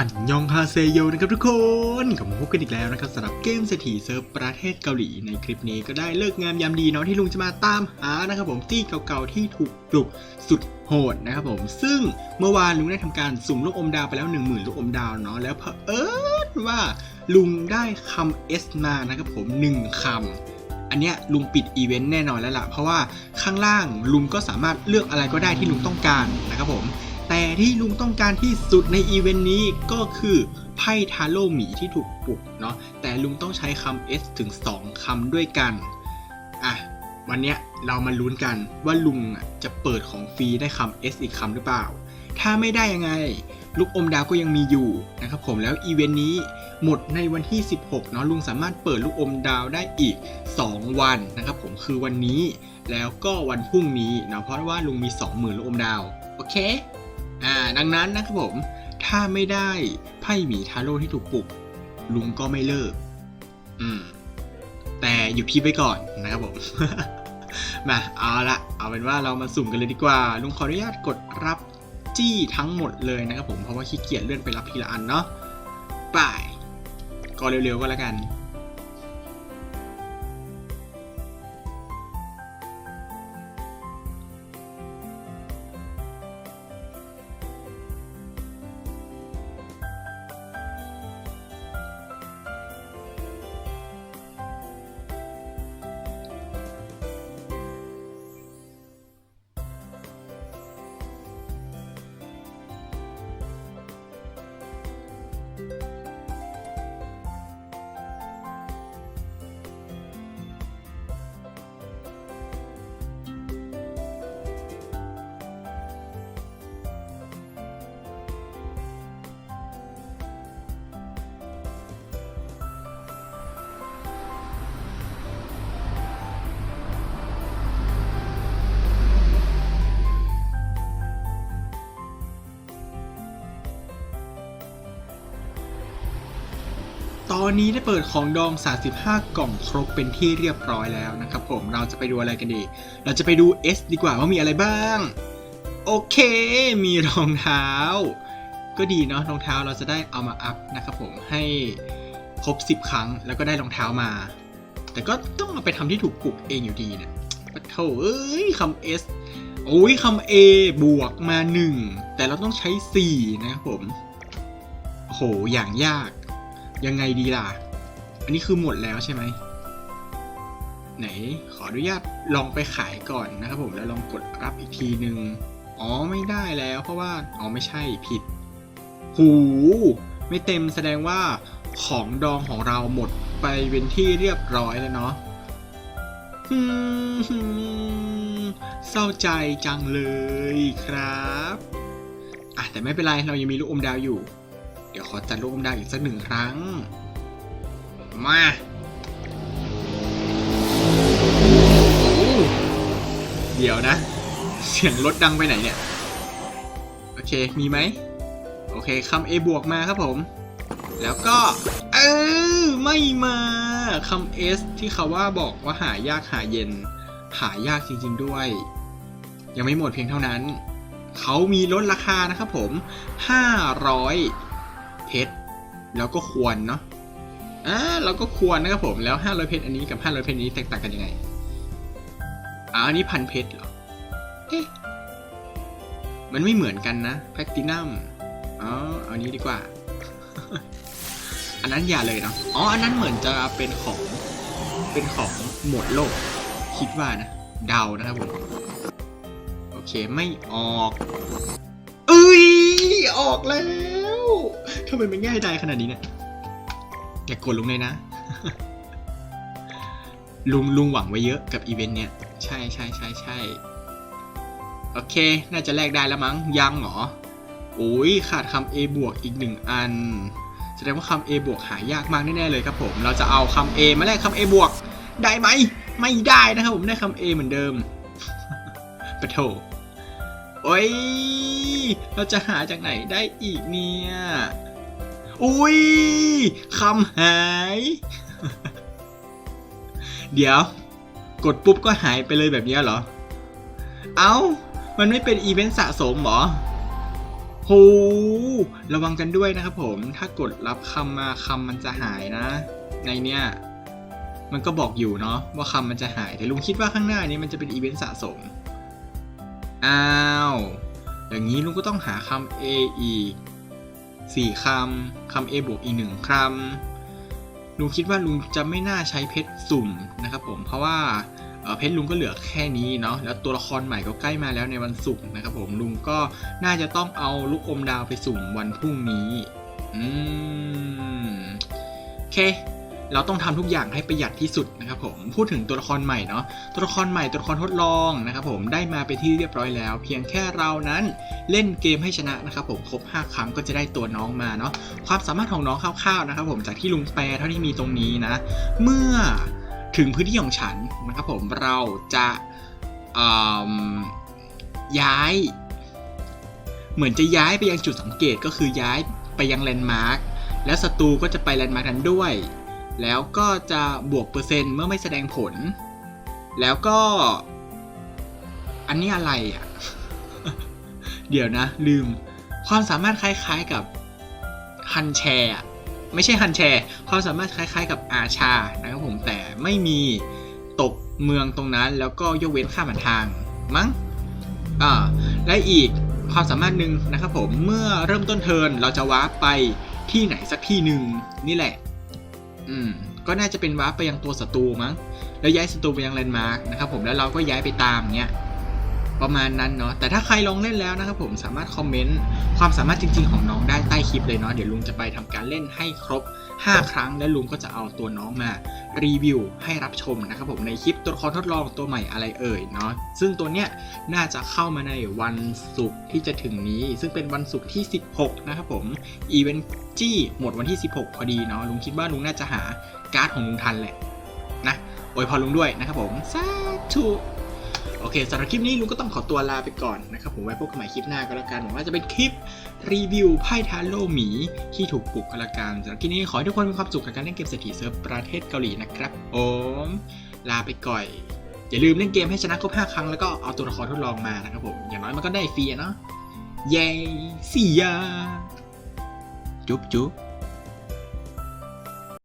อันยองฮาเซโยนะครับทุกคนกลับมาพบกันอีกแล้วนะครับสำหรับเกมเศรษฐีเซิร์ฟประเทศเกาหลีในคลิปนี้ก็ได้เลิกงามยามดีเนาะที่ลุงจะมาตามหานะครับผมที่เก่าๆที่ถูกปลุกสุดโหดนะครับผม ซึ่งเมื่อวานลุงได้ทำการสุ่มลูกอมดาวไปแล้ว 10,000 ลูกอมดาวเนาะแล้วเผอิญว่าลุงได้คำ S มานะครับผมหนึ่งคำอันเนี้ยลุงปิดอีเวนต์แน่นอนแล้วล่ะเพราะว่าข้างล่างลุงก็สามารถเลือกอะไรก็ได้ที่ลุงต้องการนะครับผม แต่ที่ลุงต้องการที่สุดในอีเวนต์นี้ก็คือไพ่ทาโร่หมีที่ถูกปลุกเนาะแต่ลุงต้องใช้คำ S ถึง 2คำด้วยกันอะวันเนี้ยเรามาลุ้นกันว่าลุงจะเปิดของฟรีได้คำ S อีกคำหรือเปล่า ถ้าไม่ได้ยังไง ลูกอมดาวก็ยังมีอยู่นะครับผมแล้วอีเวนต์นี้หมดในวันที่ 16 เนาะลุงสามารถเปิดลูกอมดาวได้อีก 2 วันนะครับผมคือวันนี้แล้วก็วันพรุ่งนี้เนาะเพราะว่าลุงมี 20,000 ลูกอมดาว โอเค อ่าดังนั้นนะครับผม ถ้าไม่ได้ไพ่หมีทาโร่ที่ถูกปลุก ลุงก็ไม่เลิก อืม แต่อยู่พีไว้ก่อนนะครับผมมาเอาละเอาเป็นว่าเรามาสุ่มกันเลยดีกว่า ลุงขออนุญาตกดรับจี้ทั้งหมดเลยนะครับผมเพราะว่าขี้เกียจเลื่อนไปรับทีละอันเนาะไปก็เร็วๆก็แล้วกัน ตอนนี้ได้เปิดของดอง 35 กล่องครบเป็นที่เรียบร้อยแล้วนะครับผม เราจะไปดูอะไรกันดี เราจะไปดู S ดีกว่าว่ามีอะไรบ้าง โอเค มีรองเท้า ก็ดีเนาะ รองเท้าเราจะได้เอามาอัพนะครับผม ให้ครบ 10 ครั้ง แล้วก็ได้รองเท้ามา แต่ก็ต้องเอาไปทำที่ถูกปลุกเองอยู่ดีเนะปะโถเอ้ยคำ S โอ้ยคำ A บวกมา 1 แต่เราต้องใช้ 4 นะครับผมโหอย่างยาก ยังไงดีล่ะ อันนี้คือหมดแล้วใช่ไหม ไหนขออนุญาตลองไปขายก่อนนะครับผมแล้วลองกดรับอีกทีหนึ่งอ๋อไม่ได้แล้วเพราะว่าอ๋อไม่ใช่ผิด หูไม่เต็มแสดงว่าของดองของเราหมดไปเป็นที่เรียบร้อยแล้วเนาะเศร้าใจจังเลยครับ อะแต่ไม่เป็นไรเรายังมีลูกอมดาวอยู่ ดี๋ยวขอจัดลูกอมดาวอีกสักหนึ่งครั้ง มาเดี๋ยวนะ เสียงรถดังไปไหนเนี่ย โอเค มีไหม โอเคคำ A บวกมาครับผม แล้วก็ เออ ไม่มาคำ S ที่เขาว่าบอกว่าหายากหาเย็น หายากจริงๆด้วย ยังไม่หมดเพียงเท่านั้น เขามีลดราคานะครับผม 500 เพชรแล้วก็ควรเนาะอ่าเราก็ควรนะครับผมแล้ว 500 เพชรอันนี้กับ 500 เพชรนี้แตกต่างกันยังไงอ่าอันนี้พันเพชรเหรอเอ๊ะมันไม่เหมือนกันนะแพลตินัมอ๋อเอาอันนี้ดีกว่า อันนั้นอย่าเลยเนาะอ๋ออันนั้นเหมือนจะเป็นของเป็นของหมวดโลก คิดว่านะเดานะครับผมโอเคไม่ออกเอ้ยออกแล้ว ทำไมมันง่ายดายขนาดนี้เนี่ยอย่ากดลงเลยนะ ลุงลุงหวังไว้เยอะกับอีเวนต์เนี้ย ใช่ใช่ใช่ใช่โอเค น่าจะแลกได้แล้วมั้ง ยังเหรอ โอ้ยขาดคำ A บวกอีกหนึ่งอัน แสดงว่าคำ A บวกหายากมากแน่ๆเลยครับผม เราจะเอาคำ A มาแลกคำ A บวก ได้ไหม ไม่ได้นะครับผม ได้คำ A เหมือนเดิมปะโถโอ้ย เราจะหาจากไหนได้อีกเนี่ย อุ้ยคำหาย เดี๋ยว กดปุ๊บก็หายไปเลยแบบนี้เหรอ เอ้า มันไม่เป็นอีเวนต์สะสมหรอโหระวังกันด้วยนะครับผม ถ้ากดรับคำมาคำมันจะหายนะ ในเนี้ยมันก็บอกอยู่เนาะว่าคำมันจะหาย แต่ลุงคิดว่าข้างหน้านี้มันจะเป็นอีเวนต์สะสม อ้าว อย่างนี้ลุงก็ต้องหาคำ A อีก สี่คำ คำ A บวกอีกหนึ่งคำลุงคิดว่าลุงจะไม่น่าใช้เพชรสุ่มนะครับผมเพราะว่าเอ่อเพชรลุงก็เหลือแค่นี้เนาะแล้วตัวละครใหม่ก็ใกล้มาแล้วในวันศุกร์นะครับผมลุงก็น่าจะต้องเอาลูกอมดาวไปสุ่มวันพรุ่งนี้อืมโอเค เราต้องทำทุกอย่างให้ประหยัดที่สุดนะครับผมพูดถึงตัวละครใหม่เนาะตัวละครใหม่ตัวละครทดลองนะครับผมได้มาเป็นที่เรียบร้อยแล้ว เพียงแค่เรานั้นเล่นเกมให้ชนะนะครับผมครบ 5 ครั้งก็จะได้ตัวน้องมาเนาะความสามารถของน้องคร่าวๆนะครับผมจากที่ลุงแปลเท่าที่มีตรงนี้นะ เมื่อถึงพื้นที่ของฉันนะครับผมเราจะย้าย เหมือนจะย้ายไปยังจุดสังเกตก็คือย้ายไปยังแลนด์มาร์คและศัตรูก็จะไปแลนด์มาร์คนั้นด้วย แล้วก็จะบวกเปอร์เซ็นต์เมื่อไม่แสดงผล แล้วก็ อันนี้อะไรอะ เดี๋ยวนะ ลืม ความสามารถคล้ายๆกับฮันแชร์อะไม่ใช่ฮันแชร์ความสามารถคล้ายๆกับอาชานะครับผมแต่ไม่มีตกเมืองตรงนั้น แล้วก็ยกเว้นข้ามผ่านทางมั้งอ่าและอีกความสามารถหนึ่งนะครับผมเมื่อเริ่มต้นเทิร์นเราจะวาร์ปไปที่ไหนสักที่หนึ่งนี่แหละ อืมก็น่าจะเป็นวาร์ปไปยังตัวศัตรูมั้ง แล้วย้ายศัตรูไปยังแลนด์มาร์กนะครับผมแล้วเราก็ย้ายไปตามเงี้ย ประมาณนั้นเนาะแต่ถ้าใครลองเล่นแล้วนะครับผมสามารถคอมเมนต์ความสามารถจริง ๆ ของน้องได้ใต้คลิปเลยเนาะเดี๋ยวลุงจะไปทำการเล่นให้ครบ 5 ครั้ง แล้วลุงก็จะเอาตัวน้องมารีวิวให้รับชมนะครับผมในคลิปตัวละครทดลองตัวใหม่อะไรเอ่ยเนาะซึ่งตัวเนี้ยน่าจะเข้ามาในวันศุกร์ที่จะถึงนี้ ซึ่งเป็นวันศุกร์ที่ 16 นะครับผมอีเวนต์จี้หมดวันที่ 16 พอดีเนาะลุงคิดว่าลุงน่าจะหาการ์ดของลุงทันแหละนะโอยพรลุงด้วยนะครับผมสาธุ โอเคสำหรับคลิปนี้ลุงก็ต้องขอตัวลาไปก่อนนะครับผมไว้พบกันใหม่คลิปหน้าก็แล้วกันหวังว่าจะเป็นคลิปรีวิวไพ่ทาโร่หมีที่ถูกปลุกก็แล้วกันสำหรับคลิปนี้ขอให้ทุกคนมีความสุขกับการเล่นเกมเศรษฐีเซิร์ฟประเทศเกาหลีนะครับผมลาไปก่อนอย่าลืมเล่นเกมให้ชนะครบ5ครั้งแล้วก็เอาตัวละครทดลองมานะครับผมอย่างน้อยมันก็ได้ฟรีเนาะเย้สียาจุ๊บจุ๊บ